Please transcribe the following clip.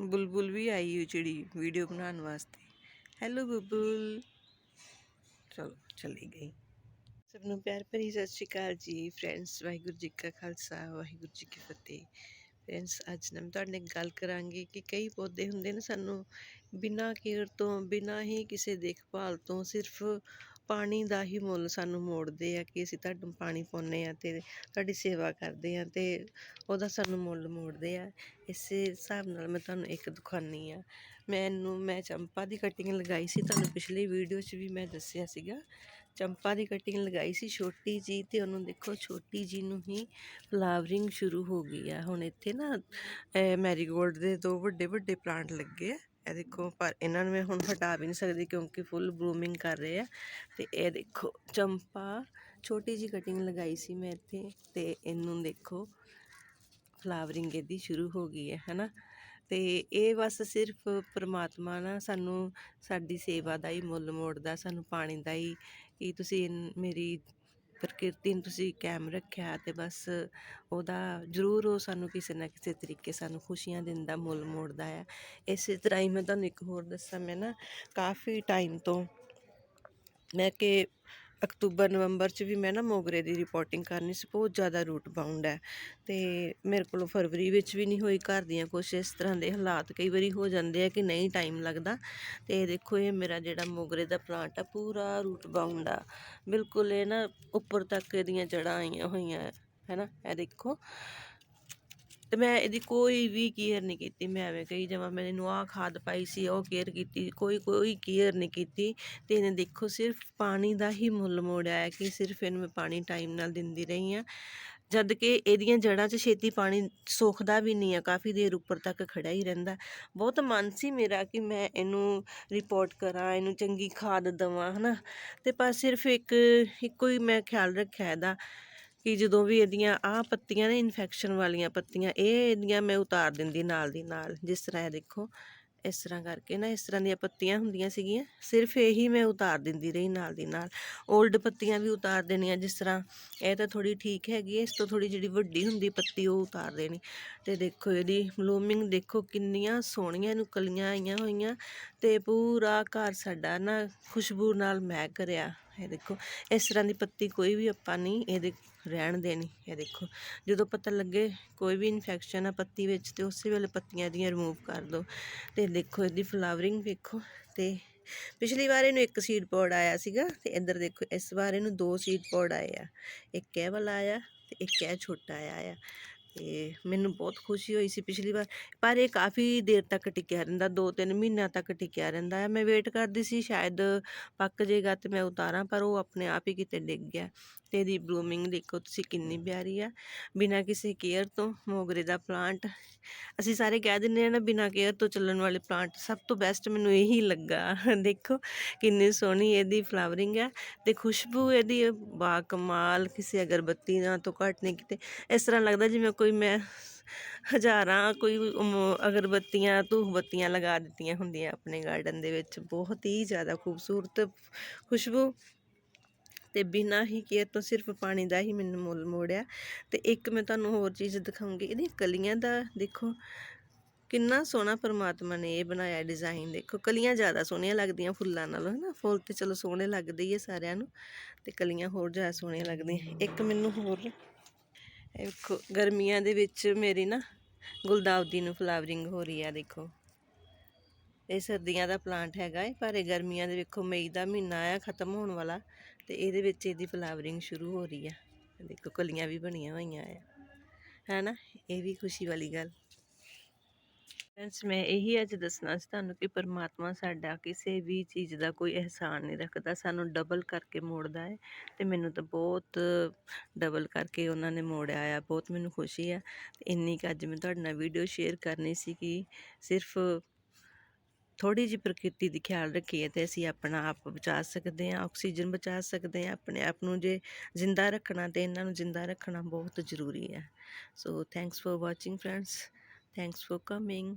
ਬੁਲਬੁਲ ਵੀ ਆਈ ਹੋਈ ਜਿਹੜੀ ਵੀਡੀਓ ਬਣਾਉਣ ਵਾਸਤੇ। ਹੈਲੋ ਬੁਲਬੁਲ। ਚਲੋ, ਚਲੀ ਗਈ। ਸਭ ਨੂੰ ਪਿਆਰ ਭਰੀ ਸਤਿ ਸ਼੍ਰੀ ਅਕਾਲ ਜੀ। ਫਰੈਂਡਸ ਵਾਹਿਗੁਰੂ ਜੀ ਕਾ ਖਾਲਸਾ, ਵਾਹਿਗੁਰੂ ਜੀ ਕੀ ਫਤਿਹ। ਫਰੈਂਡਸ ਅੱਜ ਨਾ ਮੈਂ ਤੁਹਾਡੇ ਨਾਲ ਗੱਲ ਕਰਾਂਗੀ ਕਿ ਕਈ ਪੌਦੇ ਹੁੰਦੇ ਨੇ ਸਾਨੂੰ ਬਿਨਾਂ ਕੇਅਰ ਤੋਂ, ਬਿਨਾਂ ਹੀ ਕਿਸੇ ਦੇਖਭਾਲ ਤੋਂ ਸਿਰਫ ਪਾਣੀ ਦਾ ਹੀ ਮੁੱਲ ਸਾਨੂੰ ਮੋੜਦੇ ਆ ਕਿ ਅਸੀਂ ਤੁਹਾਨੂੰ ਪਾਣੀ ਪਾਉਂਦੇ ਹਾਂ ਅਤੇ ਤੁਹਾਡੀ ਸੇਵਾ ਕਰਦੇ ਹਾਂ ਅਤੇ ਉਹਦਾ ਸਾਨੂੰ ਮੁੱਲ ਮੋੜਦੇ ਆ। ਇਸੇ ਹਿਸਾਬ ਨਾਲ ਮੈਂ ਤੁਹਾਨੂੰ ਇੱਕ ਦਿਖਾਉਂਦੀ ਹਾਂ। ਮੈਨੂੰ ਮੈਂ ਚੰਪਾ ਦੀ ਕਟਿੰਗ ਲਗਾਈ ਸੀ, ਤੁਹਾਨੂੰ ਪਿਛਲੀ ਵੀਡੀਓ 'ਚ ਵੀ ਮੈਂ ਦੱਸਿਆ ਸੀਗਾ। ਚੰਪਾ ਦੀ ਕਟਿੰਗ ਲਗਾਈ ਸੀ ਛੋਟੀ ਜੀ ਤੇ ਉਹਨੂੰ ਦੇਖੋ, ਛੋਟੀ ਜੀ ਨੂੰ ਹੀ ਫਲਾਵਰਿੰਗ ਸ਼ੁਰੂ ਹੋ ਗਈ ਆ। ਹੁਣ ਇੱਥੇ ਨਾ ਮੈਰੀਗੋਲਡ ਦੇ ਦੋ ਵੱਡੇ ਵੱਡੇ ਪਲਾਂਟ ਲੱਗੇ ਆ। ਇਹ ਦੇਖੋ, ਪਰ ਇਹਨਾਂ ਨੂੰ ਮੈਂ ਹੁਣ ਹਟਾ ਵੀ ਨਹੀਂ ਸਕਦੀ ਕਿਉਂਕਿ ਫੁੱਲ ਬਲੂਮਿੰਗ ਕਰ ਰਹੇ ਆ। ਤੇ ਇਹ ਦੇਖੋ, ਚੰਪਾ ਛੋਟੀ ਜੀ ਕਟਿੰਗ ਲਗਾਈ ਸੀ ਮੈਂ ਇੱਥੇ, ਤੇ ਇਹਨੂੰ ਦੇਖੋ ਫਲਾਵਰਿੰਗ ਇਹਦੀ ਸ਼ੁਰੂ ਹੋ ਗਈ ਹੈ, ਹਨਾ? ਤੇ ਇਹ ਬਸ ਸਿਰਫ ਪ੍ਰਮਾਤਮਾ ਨਾ ਸਾਨੂੰ ਸਾਡੀ ਸੇਵਾ ਦਾ ਹੀ ਮੁੱਲ ਮੋੜਦਾ, ਸਾਨੂੰ ਪਾਣੀ ਦਾ ਹੀ, ਕਿ ਤੁਸੀਂ ਇਨ- ਮੇਰੀ ਪ੍ਰਕਿਰਤੀ ਨੂੰ ਤੁਸੀਂ ਕਾਇਮ ਰੱਖਿਆ ਅਤੇ ਬਸ ਉਹਦਾ ਜ਼ਰੂਰ ਉਹ ਸਾਨੂੰ ਕਿਸੇ ਨਾ ਕਿਸੇ ਤਰੀਕੇ ਸਾਨੂੰ ਖੁਸ਼ੀਆਂ ਦਿੰਦਾ ਮੁੱਲ ਮੋੜਦਾ ਆ। ਇਸੇ ਤਰ੍ਹਾਂ ਹੀ ਮੈਂ ਤੁਹਾਨੂੰ ਇੱਕ ਹੋਰ ਦੱਸਾਂ, ਮੈਂ ਨਾ ਕਾਫੀ ਟਾਈਮ ਤੋਂ ਮੈਂ ਕਿ ਅਕਤੂਬਰ, ਨਵੰਬਰ ਚ ਵੀ ਮੈਂ ਨਾ ਮੋਗਰੇ ਦੀ ਰਿਪੋਰਟਿੰਗ ਕਰਨੀ ਸੀ, ਬਹੁਤ ਜ਼ਿਆਦਾ ਰੂਟ ਬਾਉਂਡ ਹੈ। ਤੇ ਮੇਰੇ ਕੋਲੋਂ ਫਰਵਰੀ ਵਿੱਚ ਵੀ ਨਹੀਂ ਹੋਈ, ਘਰ ਦੀਆਂ ਕੁਛ ਇਸ ਤਰ੍ਹਾਂ ਦੇ ਹਾਲਾਤ ਕਈ ਵਾਰੀ ਹੋ ਜਾਂਦੇ ਆ ਕਿ ਨਹੀਂ ਟਾਈਮ ਲੱਗਦਾ। ਤੇ ਇਹ ਦੇਖੋ, ਇਹ ਮੇਰਾ ਜਿਹੜਾ ਮੋਗਰੇ ਦਾ ਪਲਾਂਟ ਆ, ਪੂਰਾ ਰੂਟ ਬਾਉਂਡ ਆ। ਬਿਲਕੁਲ ਇਹ ਨਾ ਉੱਪਰ ਤੱਕ ਇਹਦੀਆਂ ਜੜਾਂ ਆਈਆਂ ਹੋਈਆਂ ਹੈ ਨਾ? ਇਹ ਦੇਖੋ। ਅਤੇ ਮੈਂ ਇਹਦੀ ਕੋਈ ਵੀ ਕੇਅਰ ਨਹੀਂ ਕੀਤੀ, ਮੈਂ ਐਵੇਂ ਕਹੀ ਜਾਵਾਂ ਮੈਂ ਇਹਨੂੰ ਆਹ ਖਾਦ ਪਾਈ ਸੀ, ਉਹ ਕੇਅਰ ਕੀਤੀ, ਕੋਈ ਕੋਈ ਕੇਅਰ ਨਹੀਂ ਕੀਤੀ ਅਤੇ ਇਹਨੇ ਦੇਖੋ ਸਿਰਫ ਪਾਣੀ ਦਾ ਹੀ ਮੁੱਲ ਮੋੜਿਆ ਹੈ ਕਿ ਸਿਰਫ ਇਹਨੂੰ ਮੈਂ ਪਾਣੀ ਟਾਈਮ ਨਾਲ ਦਿੰਦੀ ਰਹੀ ਹਾਂ। ਜਦ ਕਿ ਇਹਦੀਆਂ ਜੜ੍ਹਾਂ 'ਚ ਛੇਤੀ ਪਾਣੀ ਸੁੱਕਦਾ ਵੀ ਨਹੀਂ ਆ ਕਾਫੀ ਦੇਰ ਉੱਪਰ ਤੱਕ ਖੜਾ ਹੀ ਰਹਿੰਦਾ। ਬਹੁਤ ਮਨ ਸੀ ਮੇਰਾ ਕਿ ਮੈਂ ਇਹਨੂੰ ਰਿਪੋਰਟ ਕਰਾਂ, ਇਹਨੂੰ ਚੰਗੀ ਖਾਦ ਦਵਾਂ, ਹਨਾ। ਤੇ ਪਰ ਸਿਰਫ ਇੱਕ, ਇੱਕੋ ਹੀ ਮੈਂ ਖਿਆਲ ਰੱਖਿਆ ਇਹਦਾ। ਕਿ ਜਦੋਂ ਵੀ ਇਹਦੀਆਂ ਆਹ ਪੱਤੀਆਂ ਨੇ ਇਨਫੈਕਸ਼ਨ ਵਾਲੀਆਂ ਪੱਤੀਆਂ, ਇਹ ਇਹਦੀਆਂ ਮੈਂ ਉਤਾਰ ਦਿੰਦੀ ਨਾਲ ਦੀ ਨਾਲ, ਜਿਸ ਤਰ੍ਹਾਂ ਇਹ ਦੇਖੋ, ਇਸ ਤਰ੍ਹਾਂ ਕਰਕੇ ਨਾ, ਇਸ ਤਰ੍ਹਾਂ ਦੀਆਂ ਪੱਤੀਆਂ ਹੁੰਦੀਆਂ ਸੀਗੀਆਂ, ਸਿਰਫ ਇਹੀ ਮੈਂ ਉਤਾਰ ਦਿੰਦੀ ਰਹੀ ਨਾਲ ਦੀ ਨਾਲ। 올ਡ ਪੱਤੀਆਂ ਵੀ ਉਤਾਰ ਦੇਣੀਆਂ, ਜਿਸ ਤਰ੍ਹਾਂ ਇਹ ਤਾਂ ਥੋੜੀ ਠੀਕ ਹੈਗੀ ਹੈ, ਇਸ ਤੋਂ ਥੋੜੀ ਜਿਹੜੀ ਵੱਡੀ ਹੁੰਦੀ ਪੱਤੀ ਉਹ ਉਤਾਰ ਦੇਣੀ। ਤੇ ਦੇਖੋ ਇਹਦੀ ਬਲੂਮਿੰਗ ਦੇਖੋ ਕਿੰਨੀਆਂ ਸੋਹਣੀਆਂ ਇਹਨੂੰ ਕਲੀਆਂ ਆਈਆਂ ਹੋਈਆਂ, ਤੇ ਪੂਰਾ ਘਰ ਸਾਡਾ ਨਾ ਖੁਸ਼ਬੂ ਨਾਲ ਮਹਿਕ ਰਿਹਾ। ਇਹ ਦੇਖੋ, ਇਸ ਤਰ੍ਹਾਂ ਦੀ ਪੱਤੀ ਕੋਈ ਵੀ ਆਪਾਂ ਨਹੀਂ ਇਹਦੇ ਰਹਿਣ ਦੇਣੀ, ਇਹ ਦੇਖੋ। ਜਦੋਂ ਪਤਾ ਲੱਗੇ ਕੋਈ ਵੀ ਇਨਫੈਕਸ਼ਨ ਆ ਪੱਤੀ ਵਿੱਚ, ਤੇ ਉਸੇ ਵੇਲੇ ਪੱਤੀਆਂ ਦੀਆਂ ਰਿਮੂਵ ਕਰ ਦਿਓ ਤੇ ਦੇਖੋ, ਇਹਦੀ ਫਲਾਵਰਿੰਗ ਵੇਖੋ। ਤੇ ਪਿਛਲੀ ਵਾਰ ਇਹਨੂੰ ਇੱਕ ਸੀਡ ਪੌੜ ਆਇਆ ਸੀਗਾ, ਤੇ ਇੱਧਰ ਦੇਖੋ, ਇਸ ਵਾਰ ਇਹਨੂੰ ਦੋ ਸੀਡ ਪੌਡ ਆਏ ਆ। ਇੱਕ ਇਹ ਵਾਲਾ ਆਇਆ, ਤੇ ਇੱਕ ਇਹ ਛੋਟਾ ਆਇਆ। ਆ ਤੇ ਮੈਨੂੰ ਬਹੁਤ ਖੁਸ਼ੀ ਹੋਈ ਸੀ ਪਿਛਲੀ ਵਾਰ, ਪਰ ਇਹ ਕਾਫੀ ਦੇਰ ਤੱਕ ਟਿਕਿਆ ਰਹਿੰਦਾ 2-3 ਮਹੀਨਿਆਂ ਤੱਕ ਟਿਕਿਆ ਰਹਿੰਦਾ ਹੈ ਮੈਂ ਵੇਟ ਕਰਦੀ ਸੀ, ਸ਼ਾਇਦ ਪੱਕ ਜਾਏਗਾ ਤੇ ਮੈਂ ਉਤਾਰਾਂ, ਪਰ ਉਹ ਆਪਣੇ ਆਪ ਹੀ ਕਿਤੇ ਡਿੱਗ ਗਿਆ। ਤੇ ਇਹਦੀ ਬਲੂਮਿੰਗ ਦੇਖੋ ਤੁਸੀਂ ਕਿੰਨੀ ਪਿਆਰੀ ਆ। ਬਿਨਾਂ ਕਿਸੇ ਕੇਅਰ ਤੋਂ, ਮੋਗਰੇ ਦਾ ਪਲਾਂਟ ਅਸੀਂ ਸਾਰੇ ਕਹਿ ਦਿੰਦੇ ਆ ਨਾ, ਬਿਨਾਂ ਕੇਅਰ ਤੋਂ ਚੱਲਣ ਵਾਲੇ ਪਲਾਂਟ ਸਭ ਤੋਂ ਬੈਸਟ ਮੈਨੂੰ ਇਹੀ ਲੱਗਾ। ਦੇਖੋ ਕਿੰਨੀ ਸੋਹਣੀ ਇਹਦੀ ਫਲਾਵਰਿੰਗ ਹੈ ਤੇ ਖੁਸ਼ਬੂ ਇਹਦੀ ਬਾ ਕਮਾਲ ਕਿਸੇ ਅਗਰਬੱਤੀ ਨਾਲ ਤੋਂ ਘੱਟ ਨਹੀਂ ਕਿਤੇ। ਇਸ ਤਰ੍ਹਾਂ ਲੱਗਦਾ ਜਿਵੇਂ ਕੋਈ ਮੈਂ ਹਜ਼ਾਰਾਂ ਕੋਈ ਅਗਰਬੱਤੀਆਂ ਧੂਫ ਬੱਤੀਆਂ ਲਗਾ ਦਿੱਤੀਆਂ ਹੁੰਦੀਆਂ ਆਪਣੇ ਗਾਰਡਨ ਦੇ ਵਿੱਚ। ਬਹੁਤ ਹੀ ਜ਼ਿਆਦਾ ਖੂਬਸੂਰਤ ਖੁਸ਼ਬੂ। ਤੇ ਬਿਨਾਂ ਹੀ ਕੇਅਰ ਤੋਂ ਸਿਰਫ ਪਾਣੀ ਦਾ ਹੀ ਮੈਨੂੰ ਮੁੱਲ ਮੋੜਿਆ। ਤੇ ਇੱਕ ਮੈਂ ਤੁਹਾਨੂੰ ਹੋਰ ਚੀਜ਼ ਦਿਖਾਉਂਗੀ। ਇਹਦੀਆਂ ਕਲੀਆਂ ਦਾ ਦੇਖੋ, ਕਿੰਨਾ ਸੋਹਣਾ ਪਰਮਾਤਮਾ ਨੇ ਇਹ ਬਣਾਇਆ ਡਿਜ਼ਾਈਨ ਦੇਖੋ, ਕਲੀਆਂ ਜ਼ਿਆਦਾ ਸੋਹਣੀਆਂ ਲੱਗਦੀਆਂ ਫੁੱਲਾਂ ਨਾਲੋਂ, ਹਨਾ? ਫੁੱਲ ਤੇ ਚਲੋ ਸੋਹਣੇ ਲੱਗਦੇ ਹੀ ਆ ਸਾਰਿਆਂ ਨੂੰ, ਤੇ ਕਲੀਆਂ ਹੋਰ ਜ਼ਿਆਦਾ ਸੋਹਣੀਆਂ ਲੱਗਦੀਆਂ। ਇੱਕ ਮੈਨੂੰ ਹੋਰ ਇਹ ਵੇਖੋ ਗਰਮੀਆਂ ਦੇ ਵਿੱਚ ਮੇਰੀ ਨਾ ਗੁਲਦਾਉਦੀ ਨੂੰ ਫਲਾਵਰਿੰਗ ਹੋ ਰਹੀ ਆ, ਦੇਖੋ। ਇਹ ਸਰਦੀਆਂ ਦਾ ਪਲਾਂਟ ਹੈਗਾ ਹੈ ਪਰ ਇਹ ਗਰਮੀਆਂ ਦੇ ਵੇਖੋ, ਮਈ ਦਾ ਮਹੀਨਾ ਆ, ਖਤਮ ਹੋਣ ਵਾਲਾ, ਤੇ ਇਹਦੇ ਵਿੱਚ ਇਹਦੀ ਫਲਾਵਰਿੰਗ ਸ਼ੁਰੂ ਹੋ ਰਹੀ ਆ। ਦੇਖੋ, ਕਲੀਆਂ ਵੀ ਬਣੀਆਂ ਹੋਈਆਂ ਆ। ਹੈ ਨਾ? ਇਹ ਵੀ ਖੁਸ਼ੀ ਵਾਲੀ ਗੱਲ। ਫਰੈਂਡਸ ਮੈਂ ਇਹੀ ਅੱਜ ਦੱਸਣਾ ਸੀ ਤੁਹਾਨੂੰ ਕਿ ਪਰਮਾਤਮਾ ਸਾਡਾ ਕਿਸੇ ਵੀ ਚੀਜ਼ ਦਾ ਕੋਈ ਅਹਿਸਾਨ ਨਹੀਂ ਰੱਖਦਾ, ਸਾਨੂੰ ਡਬਲ ਕਰਕੇ ਮੋੜਦਾ ਹੈ ਤੇ ਮੈਨੂੰ ਤਾਂ ਬਹੁਤ ਡਬਲ ਕਰਕੇ ਉਹਨਾਂ ਨੇ ਮੋੜਿਆ ਆ, ਬਹੁਤ ਮੈਨੂੰ ਖੁਸ਼ੀ ਆ। ਤੇ ਇੰਨੀ ਕੁ ਅੱਜ ਮੈਂ ਤੁਹਾਡੇ ਨਾਲ ਵੀਡੀਓ ਸ਼ੇਅਰ ਕਰਨੀ ਸੀ ਕਿ ਸਿਰਫ ਥੋੜੀ ਜਿਹੀ ਪ੍ਰਕਿਰਤੀ ਦੀ ਖਿਆਲ ਰੱਖੀਏ ਤੇ ਅਸੀਂ ਆਪਣਾ ਆਪ ਬਚਾ ਸਕਦੇ ਹਾਂ, ਆਕਸੀਜਨ ਬਚਾ ਸਕਦੇ ਹਾਂ, ਆਪਣੇ ਆਪ ਨੂੰ ਜੇ ਜ਼ਿੰਦਾ ਰੱਖਣਾ ਤੇ ਇਹਨਾਂ ਨੂੰ ਜ਼ਿੰਦਾ ਰੱਖਣਾ ਬਹੁਤ ਜ਼ਰੂਰੀ ਹੈ। So thanks for watching friends thanks for coming